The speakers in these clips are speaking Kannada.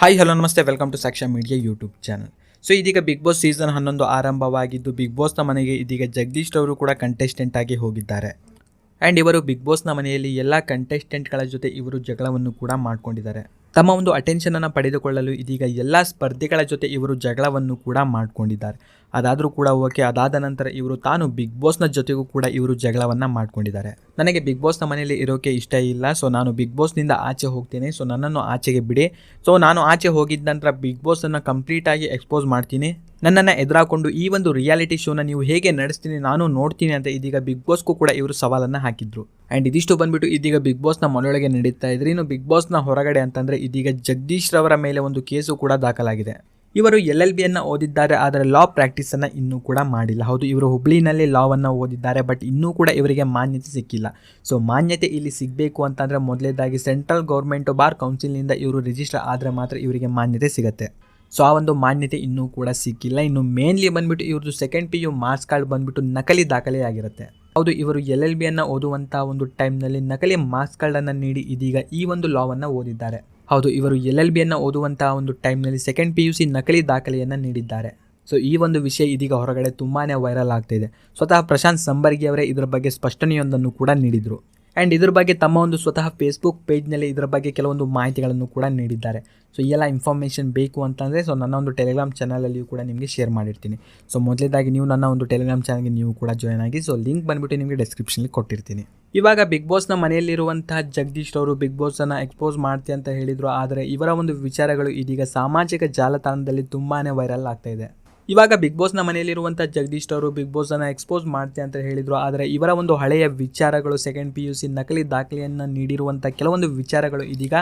ಹಾಯ್ ಹಲೋ ನಮಸ್ತೆ. Welcome to Saaksha media YouTube channel so ಇದೀಗ ಬಿಗ್ ಬಾಸ್ ಸೀಸನ್ ಹನ್ನೊಂದು ಆರಂಭವಾಗಿದ್ದು ಬಿಗ್ ಬಾಸ್ನ ಮನೆಗೆ ಇದೀಗ ಜಗದೀಶ್ ಅವರು ಕೂಡ ಕಂಟೆಸ್ಟೆಂಟ್ ಆಗಿ ಹೋಗಿದ್ದಾರೆ. ಆ್ಯಂಡ್ ಇವರು ಬಿಗ್ ಬಾಸ್ನ ಮನೆಯಲ್ಲಿ ಎಲ್ಲ ಕಂಟೆಸ್ಟೆಂಟ್ಗಳ ಜೊತೆ ಇವರು ಜಗಳವನ್ನು ಕೂಡ ಮಾಡ್ಕೊಂಡಿದ್ದಾರೆ. ತಮ್ಮ ಒಂದು ಅಟೆನ್ಷನನ್ನು ಪಡೆದುಕೊಳ್ಳಲು ಇದೀಗ ಎಲ್ಲ ಸ್ಪರ್ಧಿಗಳ ಜೊತೆ ಇವರು ಜಗಳವನ್ನು ಕೂಡ ಮಾಡ್ಕೊಂಡಿದ್ದಾರೆ. ಅದಾದರೂ ಕೂಡ ಓಕೆ, ಅದಾದ ನಂತರ ಇವರು ತಾನು ಬಿಗ್ ಬಾಸ್ನ ಜೊತೆಗೂ ಕೂಡ ಇವರು ಜಗಳವನ್ನು ಮಾಡ್ಕೊಂಡಿದ್ದಾರೆ. ನನಗೆ ಬಿಗ್ ಬಾಸ್ನ ಮನೆಯಲ್ಲಿ ಇರೋಕೆ ಇಷ್ಟ ಇಲ್ಲ ಸೊ ನಾನು ಬಿಗ್ ಬಾಸ್ನಿಂದ ಆಚೆ ಹೋಗ್ತೇನೆ ಸೊ ನನ್ನನ್ನು ಆಚೆಗೆ ಬಿಡಿ. ಸೊ ನಾನು ಆಚೆ ಹೋಗಿದ್ದ ನಂತರ ಬಿಗ್ ಬಾಸನ್ನು ಕಂಪ್ಲೀಟಾಗಿ ಎಕ್ಸ್ಪೋಸ್ ಮಾಡ್ತೀನಿ. ನನ್ನನ್ನು ಎದುರಾಕೊಂಡು ಈ ಒಂದು ರಿಯಾಲಿಟಿ ಶೋನ ನೀವು ಹೇಗೆ ನಡೆಸ್ತೀನಿ, ನಾನು ನೋಡ್ತೀನಿ ಅಂತ ಇದೀಗ ಬಿಗ್ ಬಾಸ್ಗೂ ಕೂಡ ಇವರು ಸವಾಲನ್ನು ಹಾಕಿದ್ರು. ಆ್ಯಂಡ್ ಇದಿಷ್ಟು ಬಂದ್ಬಿಟ್ಟು ಇದೀಗ ಬಿಗ್ ಬಾಸ್ನ ಮನೆಯೊಳಗೆ ನಡೀತಾ ಇದ್ರೆ. ಇನ್ನು ಬಿಗ್ ಬಾಸ್ನ ಹೊರಗಡೆ ಅಂತಂದರೆ ಇದೀಗ ಜಗದೀಶ್ ರವರ ಮೇಲೆ ಒಂದು ಕೇಸು ಕೂಡ ದಾಖಲಾಗಿದೆ. ಇವರು ಎಲ್ ಎಲ್ ಬಿಯನ್ನು ಓದಿದ್ದಾರೆ, ಆದರೆ ಲಾ ಪ್ರಾಕ್ಟೀಸನ್ನು ಇನ್ನೂ ಕೂಡ ಮಾಡಿಲ್ಲ. ಹೌದು, ಇವರು ಹುಬ್ಳಿನಲ್ಲಿ ಲಾವನ್ನು ಓದಿದ್ದಾರೆ ಬಟ್ ಇನ್ನೂ ಕೂಡ ಇವರಿಗೆ ಮಾನ್ಯತೆ ಸಿಕ್ಕಿಲ್ಲ. ಸೊ ಮಾನ್ಯತೆ ಇಲ್ಲಿ ಸಿಗಬೇಕು ಅಂತಂದರೆ ಮೊದಲೇದಾಗಿ ಸೆಂಟ್ರಲ್ ಗೌರ್ಮೆಂಟ್ ಬಾರ್ ಕೌನ್ಸಿಲ್ನಿಂದ ಇವರು ರಿಜಿಸ್ಟರ್ ಆದರೆ ಮಾತ್ರ ಇವರಿಗೆ ಮಾನ್ಯತೆ ಸಿಗುತ್ತೆ. ಸೊ ಆ ಒಂದು ಮಾನ್ಯತೆ ಇನ್ನೂ ಕೂಡ ಸಿಕ್ಕಿಲ್ಲ. ಇನ್ನು ಮೇನ್ಲಿ ಬಂದ್ಬಿಟ್ಟು ಇವ್ರದ್ದು second P U marks card ಬಂದ್ಬಿಟ್ಟು ನಕಲಿ ದಾಖಲೆ ಆಗಿರುತ್ತೆ. ಹೌದು, ಇವರು ಎಲ್ ಎಲ್ ಬಿಯನ್ನು ಓದುವಂಥ ಒಂದು ಟೈಮ್ನಲ್ಲಿ ನಕಲಿ ಮಾರ್ಕ್ಸ್ ಕಾರ್ಡನ್ನು ನೀಡಿ ಇದೀಗ ಈ ಒಂದು ಲಾವನ್ನು ಓದಿದ್ದಾರೆ. ಹೌದು, ಇವರು ಎಲ್ ಎಲ್ ಬಿಯನ್ನು ಓದುವಂಥ ಒಂದು ಟೈಮ್ನಲ್ಲಿ ಸೆಕೆಂಡ್ ಪಿ ಯು ಸಿ ನಕಲಿ ದಾಖಲೆಯನ್ನು ನೀಡಿದ್ದಾರೆ. ಸೊ ಈ ಒಂದು ವಿಷಯ ಇದೀಗ ಹೊರಗಡೆ ತುಂಬಾ ವೈರಲ್ ಆಗ್ತಿದೆ ಸ್ವತಃ ಪ್ರಶಾಂತ್ ಸಂಬರ್ಗಿ ಅವರೇ ಇದರ ಬಗ್ಗೆ ಸ್ಪಷ್ಟನೆಯೊಂದನ್ನು ಕೂಡ ನೀಡಿದರು. ಆ್ಯಂಡ್ ಇದ್ರ ಬಗ್ಗೆ ತಮ್ಮ ಒಂದು ಸ್ವತಃ ಫೇಸ್ಬುಕ್ ಪೇಜ್ನಲ್ಲಿ ಇದರ ಬಗ್ಗೆ ಕೆಲವೊಂದು ಮಾಹಿತಿಗಳನ್ನು ಕೂಡ ನೀಡಿದ್ದಾರೆ. ಸೊ ಎಲ್ಲ ಇನ್ಫಾರ್ಮೇಷನ್ ಬೇಕು ಅಂತಂದರೆ ಸೊ ನನ್ನ ಒಂದು ಟೆಲಿಗ್ರಾಮ್ ಚಾನಲಲ್ಲಿಯೂ ಕೂಡ ನಿಮಗೆ ಶೇರ್ ಮಾಡಿರ್ತೀನಿ. ಸೊ ಮೊದಲೇದಾಗಿ ನೀವು ನನ್ನ ಒಂದು ಟೆಲಿಗ್ರಾಮ್ ಚಾನಲ್ಗೆ ನೀವು ಕೂಡ ಜಾಯ್ನ್ ಆಗಿ ಸೊ ಲಿಂಕ್ ಬಂದುಬಿಟ್ಟು ನಿಮಗೆ ಡಿಸ್ಕ್ರಿಪ್ಷನಲ್ಲಿ ಕೊಟ್ಟಿರ್ತೀನಿ. ಇವಾಗ ಬಿಗ್ ಬಾಸ್ನ ಮನೆಯಲ್ಲಿರುವಂತಹ ಜಗದೀಶ್ ಅವರು ಬಿಗ್ ಬಾಸನ್ನು ಎಕ್ಸ್ಪೋಸ್ ಮಾಡ್ತೀನಿ ಅಂತ ಹೇಳಿದರು, ಆದರೆ ಇವರ ಒಂದು ವಿಚಾರಗಳು ಇದೀಗ ಸಾಮಾಜಿಕ ಜಾಲತಾಣದಲ್ಲಿ ತುಂಬಾ ವೈರಲ್ ಆಗ್ತಾ ಇದೆ. ಇವಾಗ ಬಿಗ್ ಬಾಸ್ನ ಮನೆಯಲ್ಲಿರುವಂಥ ಜಗದೀಶ್ ಅವರು ಬಿಗ್ ಬಾಸನ್ನು ಎಕ್ಸ್ಪೋಸ್ ಮಾಡ್ತೆ ಅಂತ ಹೇಳಿದರು. ಆದರೆ ಇವರ ಒಂದು ಹಳೆಯ ವಿಚಾರಗಳು ಸೆಕೆಂಡ್ ಪಿ ಯು ಸಿ ನಕಲಿ ದಾಖಲೆಯನ್ನು ನೀಡಿರುವಂಥ ಕೆಲವೊಂದು ವಿಚಾರಗಳು ಇದೀಗ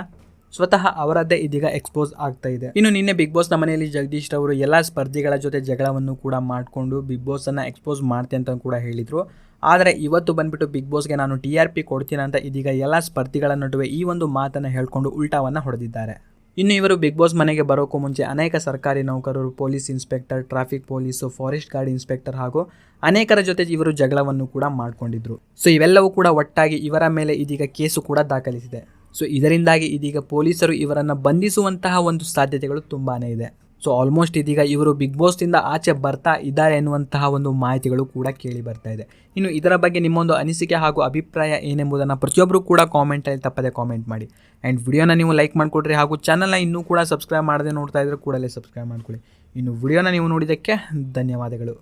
ಸ್ವತಃ ಅವರದ್ದೇ ಇದೀಗ ಎಕ್ಸ್ಪೋಸ್ ಆಗ್ತಾ ಇದೆ. ಇನ್ನು ನಿನ್ನೆ ಬಿಗ್ ಬಾಸ್ನ ಮನೆಯಲ್ಲಿ ಜಗದೀಶ್ ಅವರು ಎಲ್ಲ ಸ್ಪರ್ಧಿಗಳ ಜೊತೆ ಜಗಳವನ್ನು ಕೂಡ ಮಾಡಿಕೊಂಡು ಬಿಗ್ ಬಾಸನ್ನು ಎಕ್ಸ್ಪೋಸ್ ಮಾಡ್ತೆ ಅಂತ ಕೂಡ ಹೇಳಿದರು. ಆದರೆ ಇವತ್ತು ಬಂದ್ಬಿಟ್ಟು ಬಿಗ್ ಬಾಸ್ಗೆ ನಾನು ಟಿ ಆರ್ ಪಿ ಕೊಡ್ತೀನಿ ಅಂತ ಇದೀಗ ಎಲ್ಲ ಸ್ಪರ್ಧಿಗಳ ನಡುವೆ ಈ ಒಂದು ಮಾತನ್ನು ಹೇಳ್ಕೊಂಡು ಉಲ್ಟಾವನ್ನು ಹೊಡೆದಿದ್ದಾರೆ. ಇನ್ನು ಇವರು ಬಿಗ್ ಬಾಸ್ ಮನೆಗೆ ಬರೋಕ್ಕೂ ಮುಂಚೆ ಅನೇಕ ಸರ್ಕಾರಿ ನೌಕರರು police inspector traffic police forest guard inspector ಹಾಗೂ ಅನೇಕರ ಜೊತೆ ಇವರು ಜಗಳವನ್ನು ಕೂಡ ಮಾಡಿಕೊಂಡಿದ್ರು. ಸೊ ಇವೆಲ್ಲವೂ ಕೂಡ ಒಟ್ಟಾಗಿ ಇವರ ಮೇಲೆ ಇದೀಗ ಕೇಸು ಕೂಡ ದಾಖಲಿಸಿದೆ. ಸೊ ಇದರಿಂದಾಗಿ ಇದೀಗ ಪೊಲೀಸರು ಇವರನ್ನು ಬಂಧಿಸುವಂತಹ ಒಂದು ಸಾಧ್ಯತೆಗಳು ತುಂಬಾ ಇದೆ. ಸೊ ಆಲ್ಮೋಸ್ಟ್ ಇದೀಗ ಇವರು ಬಿಗ್ ಬಾಸ್ನಿಂದ ಆಚೆ ಬರ್ತಾ ಇದ್ದಾರೆ ಎನ್ನುವಂತಹ ಒಂದು ಮಾಹಿತಿಗಳು ಕೂಡ ಕೇಳಿ ಬರ್ತಾ ಇದೆ. ಇನ್ನು ಇದರ ಬಗ್ಗೆ ನಿಮ್ಮೊಂದು ಅನಿಸಿಕೆ ಹಾಗೂ ಅಭಿಪ್ರಾಯ ಏನೆಂಬುದನ್ನು ಪ್ರತಿಯೊಬ್ಬರು ಕೂಡ ಕಾಮೆಂಟಲ್ಲಿ ತಪ್ಪದೆ ಕಾಮೆಂಟ್ ಮಾಡಿ. ಆ್ಯಂಡ್ ವಿಡಿಯೋನ ನೀವು ಲೈಕ್ ಮಾಡಿಕೊಡ್ರಿ ಹಾಗೂ ಚಾನಲ್ನ ಇನ್ನೂ ಕೂಡ ಸಬ್ಸ್ಕ್ರೈಬ್ ಮಾಡದೆ ನೋಡ್ತಾ ಇದ್ರೆ ಕೂಡಲೇ ಸಬ್ಸ್ಕ್ರೈಬ್ ಮಾಡ್ಕೊಳ್ಳಿ. ಇನ್ನು ವಿಡಿಯೋನ ನೀವು ನೋಡಿದ್ದಕ್ಕೆ ಧನ್ಯವಾದಗಳು.